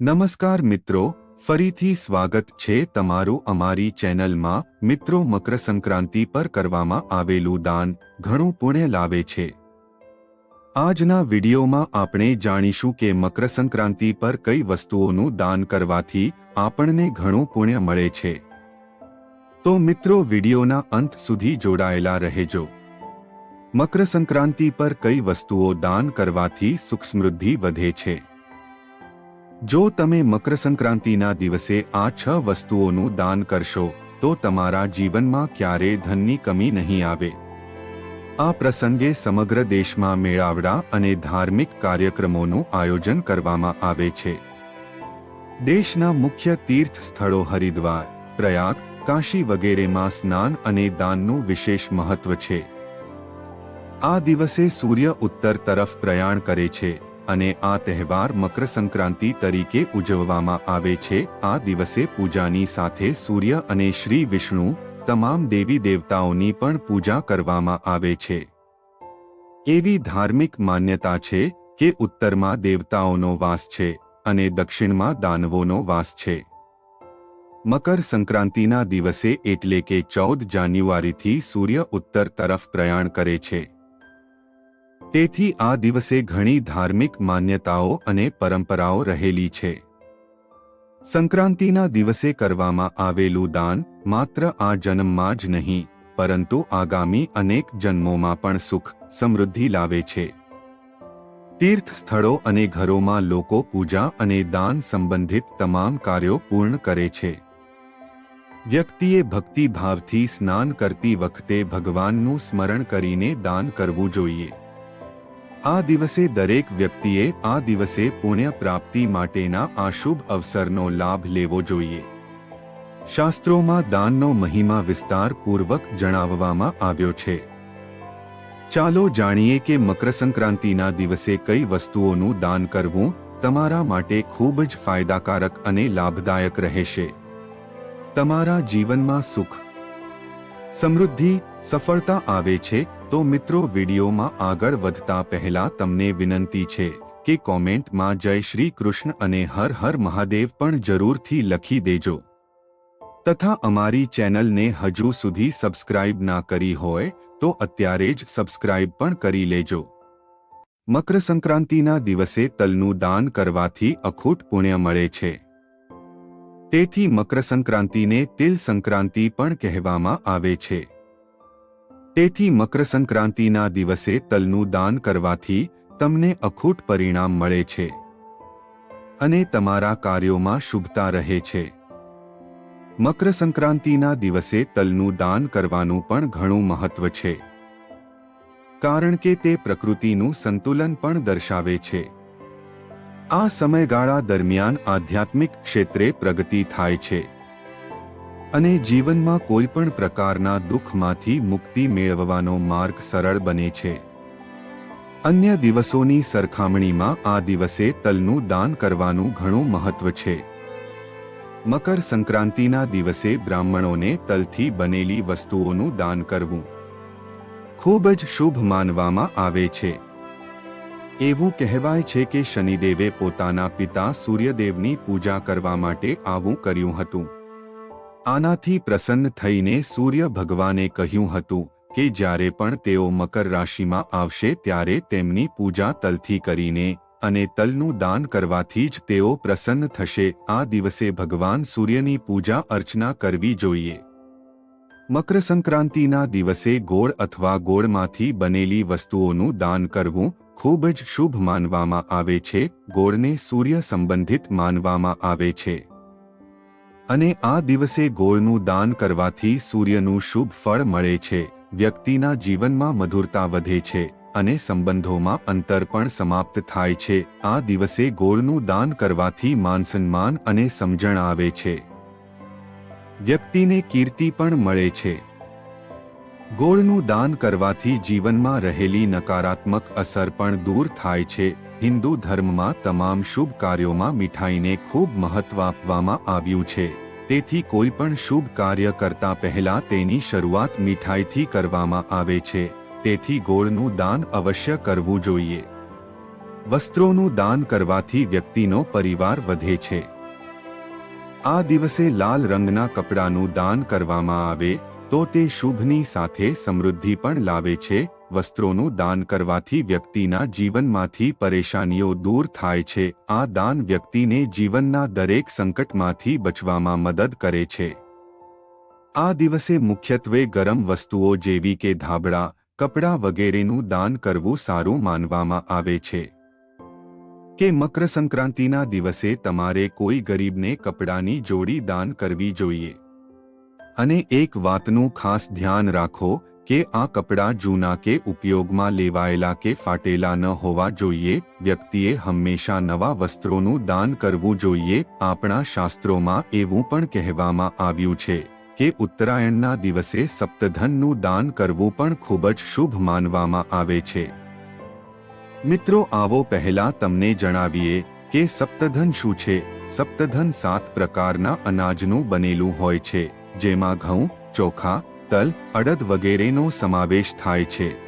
નમસ્કાર મિત્રો, ફરીથી સ્વાગત છે તમારું અમારી ચેનલમાં. મિત્રો મકર સંક્રાંતિ પર કરવામાં આવેલું દાન ઘણું પુણ્ય લાવે છે. આજના વિડીયોમાં આપણે જાણીશું કે મકર સંક્રાંતિ પર કઈ વસ્તુઓનું દાન કરવાથી આપણને ઘણું પુણ્ય મળે છે. તો મિત્રો, વિડીયોના અંત સુધી જોડાયેલા રહેજો. મકર સંક્રાંતિ પર કઈ વસ્તુઓ દાન કરવાથી સુખ સમૃદ્ધિ વધે છે? જો તમે મકર સંક્રાંતિના દિવસે આ છ વસ્તુઓનું દાન કરશો, તો તમારા જીવનમાં ક્યારે ધનની કમી નહીં આવે. આ પ્રસંગે સમગ્ર દેશમાં મેળાવડા અને ધાર્મિક કાર્યક્રમોનું આયોજન કરવામાં આવે છે. દેશના મુખ્ય તીર્થ સ્થળો હરિદ્વાર, પ્રયાગ, કાશી વગેરેમાં સ્નાન અને દાનનું વિશેષ મહત્વ છે. આ દિવસે સૂર્ય ઉત્તર તરફ પ્રયાણ કરે છે. અને આ તહેવાર મકર સંક્રાંતિ તરીકે ઉજવવામાં આવે છે. આ દિવસે પૂજાની સાથે સૂર્ય અને શ્રી વિષ્ણુ, તમામ દેવી દેવતાઓની પણ પૂજા કરવામાં આવે છે. એવી ધાર્મિક માન્યતા છે કે ઉત્તરમાં દેવતાઓનો વાસ છે અને દક્ષિણમાં દાનવોનો વાસ છે. મકર સંક્રાંતિના દિવસે એટલે કે ચૌદ જાન્યુઆરીથી સૂર્ય ઉત્તર તરફ પ્રયાણ કરે છે. તેથી આ દિવસે ઘણી ધાર્મિક માન્યતાઓ અને પરંપરાઓ રહેલી છે. સંક્રાંતિના દિવસે કરવામાં આવેલું દાન માત્ર આ જન્મમાં જ નહીં, પરંતુ આગામી અનેક જન્મોમાં પણ સુખ, સમૃદ્ધિ લાવે છે. તીર્થ સ્થળો અને ઘરોમાં લોકો પૂજા અને દાન સંબંધિત તમામ કાર્યો પૂર્ણ કરે છે. વ્યક્તિએ ભક્તિભાવથી સ્નાન કરતી વખતે ભગવાનનું સ્મરણ કરીને દાન કરવું જોઈએ. આ દિવસે દરેક વ્યક્તિએ આ દિવસે પુણ્ય પ્રાપ્તિ માટેના આ શુભ અવસરનો લાભ લેવો જોઈએ. શાસ્ત્રોમાં દાનનો મહિમા વિસ્તારપૂર્વક જણાવવામાં આવ્યો છે. ચાલો જાણીએ કે મકર સંક્રાંતિના દિવસે કઈ વસ્તુઓનું દાન કરવું તમારા માટે ખૂબ જ ફાયદાકારક અને લાભદાયક રહેશે. તમારા જીવનમાં સુખ, સમૃદ્ધિ, સફળતા આવે છે તો મિત્રો વિડીયોમાં આગળ વધતા પહેલા તમને વિનંતી છે કે કોમેન્ટમાં જય શ્રી કૃષ્ણ અને હર હર મહાદેવ પણ જરૂરથી લખી દેજો. તથા અમારી ચેનલને હજુ સુધી સબસ્ક્રાઇબ ના કરી હોય તો અત્યારે જ સબસ્ક્રાઇબ પણ કરી લેજો. મકર સંક્રાંતિના દિવસે તલનું દાન કરવાથી અખૂટ પુણ્ય મળે છે. તેથી મકર સંક્રાંતિને તિલ સંક્રાંતિ પણ કહેવામાં આવે છે. તેથી મકર સંક્રાંતિના દિવસે તલનું દાન કરવાથી તમને અખૂટ પરિણામ મળે છે અને તમારા કાર્યોમાં શુભતા રહે છે. મકર સંક્રાંતિના દિવસે તલનું દાન કરવાનું પણ ઘણું મહત્વ છે. કારણ કે તે પ્રકૃતિનું સંતુલન પણ દર્શાવે છે. આ સમયગાળા દરમિયાન આધ્યાત્મિક ક્ષેત્રે પ્રગતિ થાય છે. અને જીવનમાં કોઈ પણ પ્રકારના દુઃખમાંથી મુક્તિ મેળવવાનો માર્ગ સરળ બને છે. અન્ય દિવસોની સરખામણીમાં આ દિવસે તલનું દાન કરવાનું ઘણું મહત્વ છે. મકર સંક્રાંતિના દિવસે બ્રાહ્મણોને તલથી બનેલી વસ્તુઓનું દાન કરવું ખૂબ જ શુભ માનવામાં આવે છે. એવું કહેવાય છે કે શનિદેવે પોતાના પિતા સૂર્યદેવની પૂજા કરવા માટે આવું કર્યું હતું. આનાથી પ્રસન્ન થઈને સૂર્ય ભગવાને કહ્યું હતું કે જ્યારે પણ તેઓ મકર રાશિમાં આવશે ત્યારે તેમની પૂજા તલથી કરીને અને તલનું દાન કરવાથી જ તેઓ પ્રસન્ન થશે. આ દિવસે ભગવાન સૂર્યની પૂજા અર્ચના કરવી જોઈએ. મકર સંક્રાંતિના દિવસે ગોળ અથવા ગોળમાંથી બનેલી વસ્તુઓનું દાન કરવું ખૂબ જ શુભ માનવામાં આવે છે. ગોળને સૂર્ય સંબંધિત માનવામાં આવે છે. અને આ દિવસે ગોળનું દાન કરવાથી સૂર્યનું શુભ ફળ મળે છે. વ્યક્તિના જીવનમાં મધુરતા વધે છે અને સંબંધોમાં અંતર પણ સમાપ્ત થાય છે. આ દિવસે ગોળનું દાન કરવાથી માનસન્માન અને સમજણ આવે છે. વ્યક્તિને કીર્તિ પણ મળે છે. ગોળનું દાન કરવાથી જીવનમાં રહેલી નકારાત્મક અસર પણ દૂર થાય છે. હિન્દુ ધર્મમાં તમામ શુભ કાર્યોમાં મીઠાઈને ખૂબ મહત્વ આપવામાં આવ્યું છે. તેથી કોઈ પણ શુભ કાર્ય કરતા પહેલા તેની શરૂઆત મીઠાઈથી કરવામાં આવે છે. તેથી ગોળનું દાન અવશ્ય કરવું જોઈએ. વસ્ત્રોનું દાન કરવાથી વ્યક્તિનો પરિવાર વધે છે. આ દિવસે લાલ રંગના કપડાનું દાન કરવામાં આવે તો તે શુભની સાથે સમૃદ્ધિ પણ લાવે છે, વસ્ત્રોનું દાન કરવાથી વ્યક્તિના જીવનમાંથી પરેશાનીઓ દૂર થાય છે, આ દાન વ્યક્તિને જીવનના દરેક સંકટમાંથી બચવામાં મદદ કરે છે. આ દિવસે મુખ્યત્વે ગરમ વસ્તુઓ જેવી કે ધાબળા, કપડાં વગેરેનું દાન કરવું સારું માનવામાં આવે છે. કે મકર સંક્રાંતિના દિવસે તમારે કોઈ ગરીબને કપડાની જોડી દાન કરવી જોઈએ. અને એક વાતનું ખાસ ધ્યાન રાખો કે આ કપડાં જૂના કે ઉપયોગમાં લેવાયેલા કે ફાટેલા ન હોવા જોઈએ. વ્યક્તિએ હંમેશા નવા વસ્ત્રોનું દાન કરવું જોઈએ. આપણા શાસ્ત્રોમાં એવું પણ કહેવામાં આવ્યું છે કે ઉત્તરાયણના દિવસે સપ્તધનનું દાન કરવું પણ ખૂબ જ શુભ માનવામાં આવે છે. મિત્રો, આવો પહેલા તમને જણાવીએ કે સપ્તધન શું છે? સપ્તધન સાત પ્રકારના અનાજનું બનેલું હોય છે. જેમાં ઘઉં, ચોખા, તલ, અડદ વગેરેનો સમાવેશ થાય છે.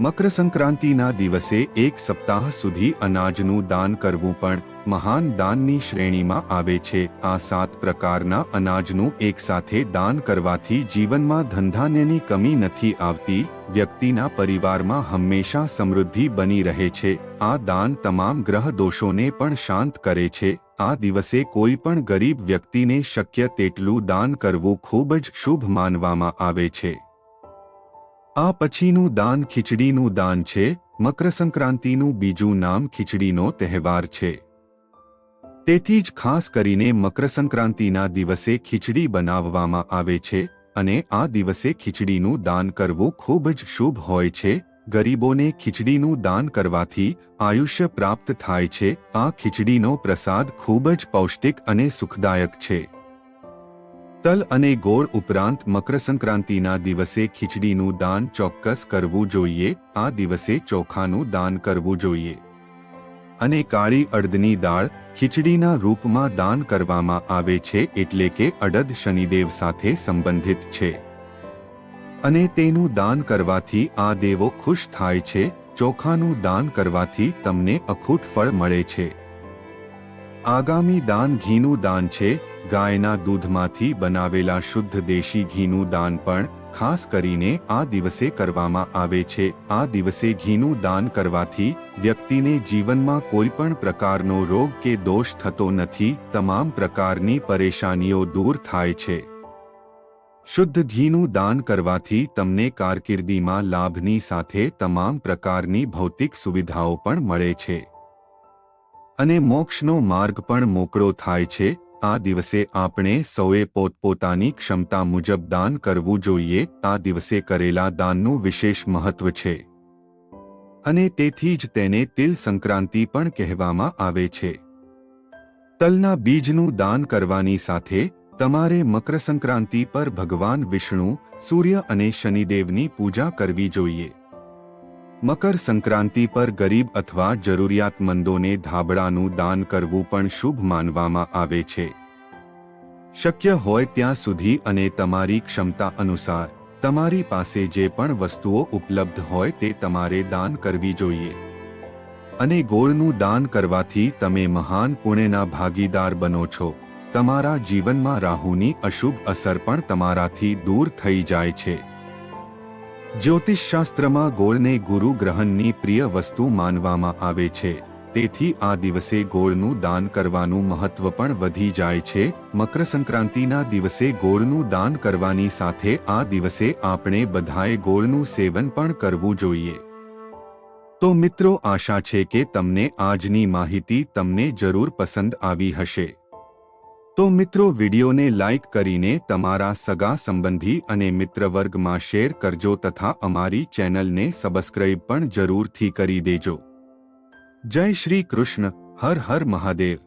મકર સંક્રાંતિના દિવસે એક સપ્તાહ સુધી અનાજનું દાન કરવું પણ મહાન દાનની શ્રેણીમાં આવે છે. આ સાત પ્રકારના અનાજનું એકસાથે દાન કરવાથી જીવનમાં ધંધાન્યની કમી નથી આવતી, વ્યક્તિના પરિવારમાં હંમેશા સમૃદ્ધિ બની રહે છે. આ દાન તમામ ગ્રહ દોષોને પણ શાંત કરે છે. આ દિવસે કોઈ પણ ગરીબ વ્યક્તિને શક્ય તેટલું દાન કરવું ખૂબ જ શુભ માનવામાં આવે છે. આ પછીનું દાન ખીચડીનું દાન છે મકર સંક્રાંતિનું બીજું નામ ખીચડીનો તહેવાર છે. તેથી જ ખાસ કરીને મકર સંક્રાંતિના દિવસે ખીચડી બનાવવામાં આવે છે અને આ દિવસે ખીચડીનું દાન કરવું ખૂબ જ શુભ હોય છે ગરીબોને ખીચડીનું દાન કરવાથી આયુષ્ય પ્રાપ્ત થાય છે. આ ખીચડીનો પ્રસાદ ખૂબ જ પૌષ્ટિક અને સુખદાયક છે. તલ અને ગોળ ઉપરાંત મકરસંક્રાંતિના દિવસે ખીચડીનું દાન ચોક્કસ કરવું જોઈએ. આ દિવસે ચોખાનું દાન કરવું જોઈએ. અને કાળી અડદની દાળ ખીચડીના રૂપમાં દાન કરવામાં આવે છે એટલે કે અડદ શનિદેવ સાથે સંબંધિત છે. અને તેનું દાન કરવાથી આ દેવો ખુશ થાય છે, ચોખાનું દાન કરવાથી તમને અખૂટ ફળ મળે છે. આગામી દાન ઘીનું દાન છે, ગાયના દૂધમાંથી બનાવેલા શુદ્ધ દેશી ઘીનું દાન પણ ખાસ કરીને આ દિવસે કરવામાં આવે છે. આ દિવસે ઘીનું દાન કરવાથી વ્યક્તિને જીવનમાં કોઈ પણ પ્રકારનો રોગ કે દોષ થતો નથી, તમામ પ્રકારની પરેશાનીઓ દૂર થાય છે. શુદ્ધ ઘીનું દાન કરવાથી તમને કારકિર્દીમાં લાભની સાથે તમામ પ્રકારની ભૌતિક સુવિધાઓ પણ મળે છે. અને મોક્ષનો માર્ગ પણ મોકળો થાય છે. આ દિવસે આપણે સૌએ પોતપોતાની ક્ષમતા મુજબ દાન કરવું જોઈએ. આ દિવસે કરેલા દાનનું વિશેષ મહત્વ છે. અને તેથી જ તેને તિલ સંક્રાંતિ પણ કહેવામાં આવે છે. તલના બીજનું દાન કરવાની સાથે તમારે મકર સંક્રાંતિ પર ભગવાન વિષ્ણુ, સૂર્ય અને શનિદેવની પૂજા કરવી જોઈએ. મકર સંક્રાંતિ પર ગરીબ અથવા જરૂરિયાતમંદોને ધાબળાનું દાન કરવું પણ શુભ માનવામાં આવે છે. શક્ય હોય ત્યાં સુધી અને તમારી ક્ષમતા અનુસાર, તમારી પાસે જે પણ વસ્તુઓ ઉપલબ્ધ હોય તે તમારે દાન કરવી જોઈએ. અને ગોળનું દાન કરવાથી તમે મહાન પુણ્યના ભાગીદાર બનો છો. તમારા જીવનમાં રાહુની અશુભ અસર પણ તમારાથી દૂર થઈ જાય છે. જ્યોતિષશાસ્ત્રમાં ગોળને ગુરુ ગ્રહણની પ્રિય વસ્તુ માનવામાં આવે છે. તેથી આ દિવસે ગોળનું દાન કરવાનું મહત્વ પણ વધી જાય છે. મકર સંક્રાંતિના દિવસે ગોળનું દાન કરવાની સાથે આ દિવસે આપણે બધાએ ગોળનું સેવન પણ કરવું જોઈએ. તો મિત્રો, આશા છે કે તમને આજની માહિતી તમને જરૂર પસંદ આવી હશે. તો મિત્રો વિડીયોને લાઇક કરીને તમારા સગા સંબંધી અને મિત્રવર્ગમાં શેર કરજો તથા અમારી ચેનલને સબસ્ક્રાઇબ પણ જરૂરથી કરી દેજો. જય શ્રી કૃષ્ણ. હર હર મહાદેવ.